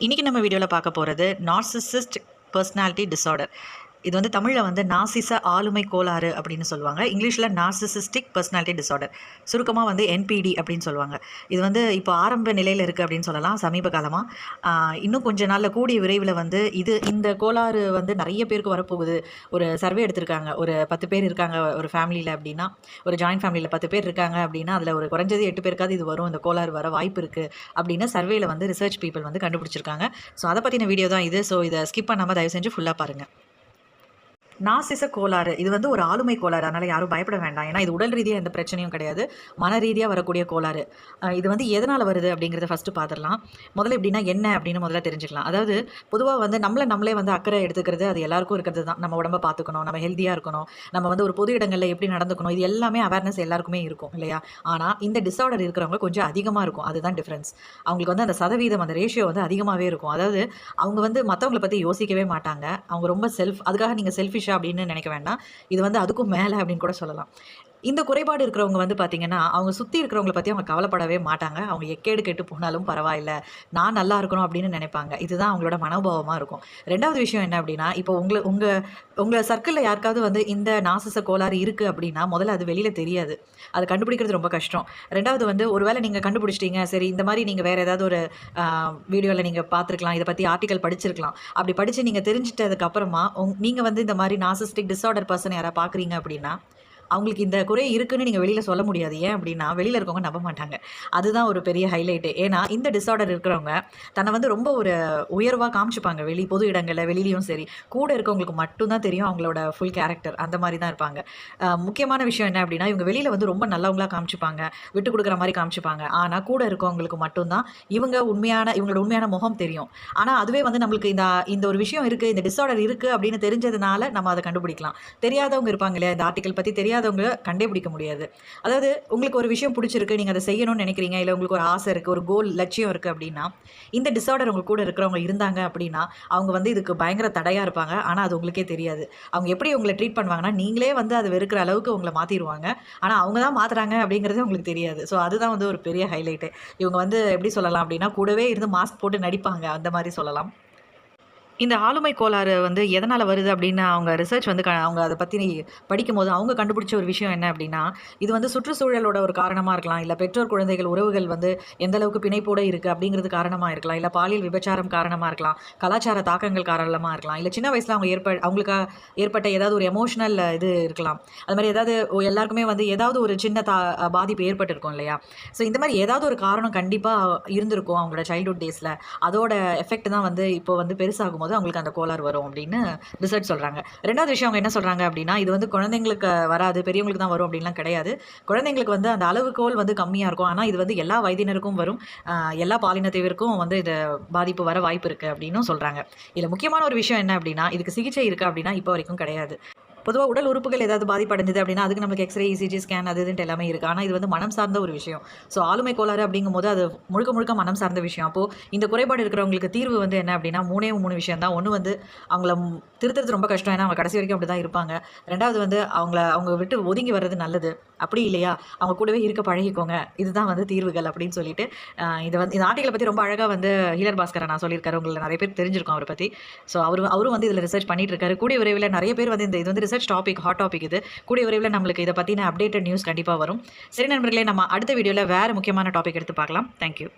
இன்றைக்கி நம்ம வீடியோவில் பார்க்க போகிறது நார்சிசிஸ்ட் பர்சனாலிட்டி டிஸார்டர் இது வந்து தமிழில் வந்து நாசிச ஆளுமை கோளாறு அப்படின்னு சொல்லுவாங்க. இங்கிலீஷில் நார்சிசிஸ்டிக் பர்சனாலிட்டி டிசார்டர் சுருக்கமாக வந்து என்பிடி அப்படின்னு சொல்லுவாங்க. இது வந்து இப்போ ஆரம்ப நிலையில் இருக்குது அப்படின்னு சொல்லலாம் சமீப காலமாக இன்னும் கொஞ்ச நாளில் கூடிய விரைவில் வந்து இது இந்த கோளாறு வந்து நிறைய பேருக்கு வரப்போகுது. ஒரு சர்வே எடுத்திருக்காங்க. ஒரு பத்து பேர் இருக்காங்க ஒரு ஃபேமிலியில் அப்படின்னா. ஒரு ஜாயின்ட் ஃபேமிலியில் பத்து பேர் இருக்காங்க அப்படின்னா அதில் ஒரு குறைஞ்சது எட்டு பேருக்காவது இது வரும். இந்த கோளாறு வர வாய்ப்பு இருக்குது அப்படின்னு சர்வேயில் வந்து ரிசர்ச் பீப்புள் வந்து கண்டுபிடிச்சிருக்காங்க. ஸோ அதை பற்றின வீடியோ தான் இது. ஸோ இதை ஸ்கிப் பண்ணாமல் தயவு செஞ்சு ஃபுல்லாக பாருங்கள் நாசிச கோளாறு. இது வந்து ஒரு ஆளுமை கோளாறு. அதனால் யாரும் பயப்பட வேண்டாம். ஏன்னா இது உடல் ரீதியாக எந்த பிரச்சனையும் கிடையாது. மன ரீதியாக வரக்கூடிய கோளாறு. இது வந்து எதனால் வருது அப்படிங்கிறத ஃபஸ்ட்டு பார்த்துடலாம் முதல்ல எப்படின்னா என்ன அப்படின்னு முதல்ல தெரிஞ்சுக்கலாம். அதாவது பொதுவாக வந்து நம்மளை நம்மளே வந்து அக்கறை எடுத்துக்கிறது அது எல்லாருக்கும் இருக்கிறது தான். நம்ம உடம்ப பார்த்துக்கணும் நம்ம ஹெல்த்தியாக இருக்கணும் நம்ம வந்து ஒரு பொது இடங்களில் எப்படி நடந்துக்கணும் இது எல்லாமே அவேர்னஸ் எல்லாருக்குமே இருக்கும் இல்லையா? ஆனால் இந்த டிஸார்டர் இருக்கிறவங்க கொஞ்சம் அதிகமாக இருக்கும். அதுதான் டிஃப்ரென்ஸ் அவங்களுக்கு வந்து அந்த சதவீதம் அந்த ரேஷியோ வந்து அதிகமாகவே இருக்கும். அதாவது அவங்க வந்து மற்றவங்களை பற்றி யோசிக்கவே மாட்டாங்க. அவங்க ரொம்ப செல்ஃப் அதுக்காக நீங்கள் செல்ஃபிஷ் அப்படின்னு நினைக்க வேண்டாம். இது வந்து அதுக்கும் மேலே அப்படின்னு கூட சொல்லலாம். இந்த குறைபாடு இருக்கிறவங்க வந்து பார்த்தீங்கன்னா அவங்க சுற்றி இருக்கிறவங்கள பற்றி அவங்க கவலைப்படவே மாட்டாங்க. அவங்க எக்கேடு கெட்டு போனாலும் பரவாயில்ல. நான் நல்லா இருக்கணும் அப்படின்னு நினைப்பாங்க. இதுதான் அவங்களோட மனோபாவமாக இருக்கும். ரெண்டாவது விஷயம் என்ன அப்படின்னா இப்போ உங்களை உங்கள் உங்கள் சர்க்கிளில் யாருக்காவது வந்து இந்த நாசச கோளாறு இருக்குது அப்படின்னா முதல்ல அது வெளியில் தெரியாது. அது கண்டுபிடிக்கிறது ரொம்ப கஷ்டம். ரெண்டாவது வந்து ஒருவேளை நீங்கள் கண்டுபிடிச்சிட்டீங்க சரி இந்த மாதிரி நீங்கள் வேறு ஏதாவது ஒரு வீடியோவில் நீங்கள் பார்த்துருக்கலாம் இதை பற்றி ஆர்டிக்கல் படிச்சிருக்கலாம். அப்படி படித்து நீங்கள் தெரிஞ்சிட்டதுக்கப்புறமா உங் நீங்கள் வந்து இந்த மாதிரி நாசிஸ்டிக் டிஸார்டர் பர்சன் யாராவது பார்க்குறீங்க அப்படின்னா அவங்களுக்கு இந்த குறை இருக்குன்னு நீங்கள் வெளியில் சொல்ல முடியாது. ஏன் அப்படின்னா வெளியில் இருக்கவங்க நம்ப மாட்டாங்க. அதுதான் ஒரு பெரிய ஹைலைட்டு ஏன்னா இந்த டிஸார்டர் இருக்கிறவங்க தன்னை வந்து ரொம்ப ஒரு உயர்வாக காமிச்சுப்பாங்க. வெளி பொது இடங்களில் வெளியிலையும் சரி. கூட இருக்கவங்களுக்கு மட்டும்தான் தெரியும் அவங்களோட ஃபுல் கேரக்டர் அந்த மாதிரி தான் இருப்பாங்க முக்கியமான விஷயம் என்ன அப்படின்னா இவங்க வெளியில் வந்து ரொம்ப நல்லவங்களா காமிச்சுப்பாங்க. விட்டு கொடுக்குற மாதிரி காமிச்சுப்பாங்க. ஆனால் கூட இருக்கவங்களுக்கு மட்டும்தான் இவங்க உண்மையான இவங்களோட உண்மையான முகம் தெரியும். ஆனால் அதுவே வந்து நம்மளுக்கு இந்த இந்த ஒரு விஷயம் இருக்குது இந்த டிஸார்டர் இருக்குது அப்படின்னு தெரிஞ்சதுனால நம்ம அதை கண்டுபிடிக்கலாம். தெரியாதவங்க இருப்பாங்க இல்லையா இந்த ஆர்டிக்கல் பற்றி தெரியாதவங்க கண்டுபிடிக்க முடியாது. அதாவது உங்களுக்கு ஒரு விஷயம் பிடிச்சிருக்கு நீங்கள் அதை செய்யணும்னு நினைக்கிறீங்க இல்லை உங்களுக்கு ஒரு ஆசை இருக்குது ஒரு கோல் லட்சியம் இருக்குது அப்படின்னா இந்த டிஸார்டர் உங்க கூட இருக்கிறவங்க இருந்தாங்க அப்படின்னா அவங்க வந்து இதுக்கு பயங்கர தடையாக இருப்பாங்க. ஆனால் அது உங்களுக்கே தெரியாது. அவங்க எப்படி உங்களை ட்ரீட் பண்ணுவாங்கன்னா நீங்களே வந்து அதை வெறுக்கிற அளவுக்கு உங்களை மாற்றிடுவாங்க ஆனால் அவங்க தான் மாற்றுறாங்க அப்படிங்கிறது உங்களுக்கு தெரியாது. ஸோ அதுதான் வந்து ஒரு பெரிய ஹைலைட்டு இவங்க வந்து எப்படி சொல்லலாம் அப்படின்னா கூடவே இருந்து மாஸ்க் போட்டு நடிப்பாங்க. அந்த மாதிரி சொல்லலாம். இந்த ஆளுமை கோளாறு வந்து எதனால் வருது அப்படின்னு அவங்க ரிசர்ச் வந்து க அவங்க அதை பற்றி படிக்கும்போது அவங்க கண்டுபிடிச்ச ஒரு விஷயம் என்ன அப்படின்னா இது வந்து சுற்றுச்சூழலோட ஒரு காரணமாக இருக்கலாம். இல்லை பெற்றோர் குழந்தைகள் உறவுகள் வந்து எந்த அளவுக்கு பிணைப்போடு இருக்குது அப்படிங்கிறது காரணமாக இருக்கலாம். இல்லை பாலியல் விபச்சாரம் காரணமாக இருக்கலாம். கலாச்சார தாக்கங்கள் காரணமாக இருக்கலாம். இல்லை சின்ன வயசில் அவங்க ஏற்ப அவங்களுக்கு ஏற்பட்ட ஏதாவது ஒரு எமோஷனல் இது இருக்கலாம். அது மாதிரி ஏதாவது எல்லாருக்குமே வந்து ஏதாவது ஒரு சின்ன தா பாதிப்பு ஏற்பட்டிருக்கும் இல்லையா? ஸோ இந்த மாதிரி ஏதாவது ஒரு காரணம் கண்டிப்பாக இருந்திருக்கும் அவங்களோட சைல்ட்ஹுட் டேஸில் அதோட எஃபெக்ட் தான் வந்து இப்போ வந்து பெருசாகும் போது அவங்களுக்கு அந்த கோளாறு வரும் அப்படின்னு ரிசர்ச் சொல்கிறாங்க ரெண்டாவது விஷயம் அவங்க என்ன சொல்கிறாங்க அப்படின்னா இது வந்து குழந்தைங்களுக்கு வராது பெரியவங்களுக்கு தான் வரும் அப்படின்லாம் கிடையாது. குழந்தைங்களுக்கு வந்து அந்த அளவுகோல் வந்து கம்மியாக இருக்கும். ஆனால் இது வந்து எல்லா வயதினருக்கும் வரும். எல்லா பாலினத்தவருக்கும் வந்து இது பாதிப்பு வர வாய்ப்பு இருக்குது அப்படின்னும் சொல்கிறாங்க இதில் முக்கியமான ஒரு விஷயம் என்ன அப்படின்னா இதுக்கு சிகிச்சை இருக்குது அப்படின்னா இப்போ வரைக்கும் கிடையாது. பொதுவாக உடல் உறுப்புகள் ஏதாவது பாதிப்படைஞ்சது அப்படின்னா அதுக்கு நமக்கு எக்ஸ்ரே இசிஜி ஸ்கேன் அது இதுன்ட்டு எல்லாமே இருக்குது ஆனால் இது வந்து மனம் சார்ந்த ஒரு விஷயம். ஸோ ஆளுமை கோளாறு அப்படிங்கும்போது அது முழுக்க முழுக்க மனம் சார்ந்த விஷயம். அப்போது இந்த குறைபாடு இருக்கிறவங்களுக்கு தீர்வு வந்து என்ன அப்படின்னா மூணே மூணு விஷயம் தான். ஒன்று வந்து அவங்கள திருத்துறது ரொம்ப கஷ்டம். ஏன்னா அவங்க கடைசி வரைக்கும் அப்படி தான் இருப்பாங்க. ரெண்டாவது வந்து அவங்கள அவங்க விட்டு ஒதுங்கி வர்றது நல்லது. அப்படி இல்லையா? அவங்க கூடவே இருக்க பழகிக்கோங்க. இதுதான் வந்து தீர்வுகள் அப்படின்னு சொல்லிட்டு இதை வந்து இந்த ஆர்டிகளை பற்றி ரொம்ப அழகாக வந்து ஹீலர் பாஸ்கரை நான் சொல்லியிருக்காரு. உங்களை நிறைய பேர் தெரிஞ்சிருக்கும் அவரை பற்றி ஸோ அவர் அவரும் வந்து இதில் ரிசர்ச் பண்ணிட்டு இருக்காரு. கூடிய விரைவில் நிறைய பேர் வந்து இந்த இது வந்து research research topic hot topic இது. கூடிய விரைவில் நம்மளுக்கு இதை பற்றின அப்டேட்டட் நியூஸ் கண்டிப்பாக வரும். சரி நண்பர்களே நம்ம அடுத்த வீடியோவில் வேறு முக்கியமான டாபிக் எடுத்து பார்க்கலாம். தேங்க்யூ